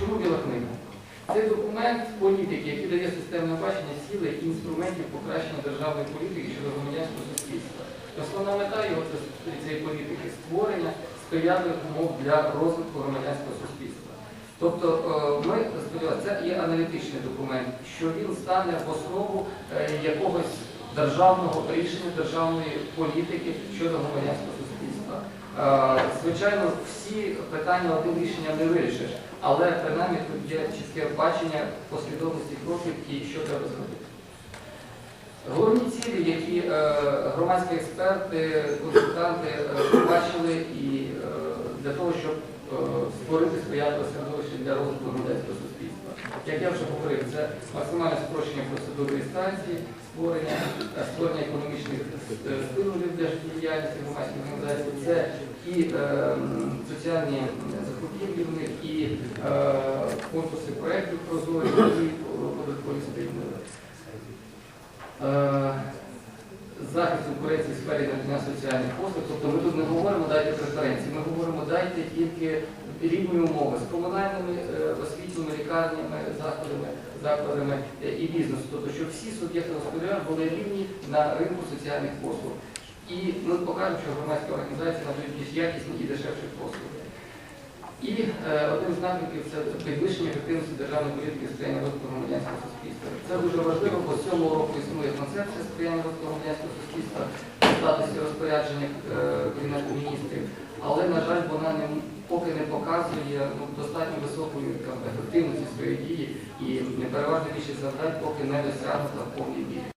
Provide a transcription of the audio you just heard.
Чому біла книга? Це документ політики, який дає системне бачення сили і інструментів покращення державної політики щодо громадянського суспільства. Основна мета його цієї політики створення сприятливих умов для розвитку громадянського суспільства. Тобто е, ми сподіваємося, це є аналітичний документ, що він стане в основу е, якогось державного рішення, державної політики щодо громадянського суспільства. Звичайно, всі питання одним рішенням не вирішиш, але принаймні тут є чітке бачення послідовності кроків і що треба зробити. Головні цілі, які е, громадські експерти, консультанти е, побачили і е, для того, щоб створити сприятливе середовище для розвитку громадянського суспільства. Як я вже говорив, це максимальне спрощення процедур реєстрації, створення, створення економічних стимулів для життєдіяльності громадських організацій, і е, соціальні закупівлі в них, і е, конкурси проєктів прозорі, і податкові стимули. Е, захист конкуренції в сфері надання соціальних послуг. Тобто ми тут не говоримо дайте преференції, ми говоримо дайте тільки рівні умови з комунальними освітніми лікарнями, закладами, закладами і бізнесу. Тобто, щоб всі суб'єкти господарювання були рівні на ринку соціальних послуг. І ми покажемо, що громадські організації надають більш якісні і дешевші послуги. І е, один з напрямків це підвищення ефективності державної політики сприяння розвитку громадянського суспільства. Це дуже важливо, бо з цього року існує концепція сприяння розвитку громадянського суспільства статусі розпорядження е, Кабінету міністрів, але, на жаль, вона не, поки не показує ну, достатньо високої ефективності своєї дії і переважно більшість завдань поки не досягнута в повній мірі.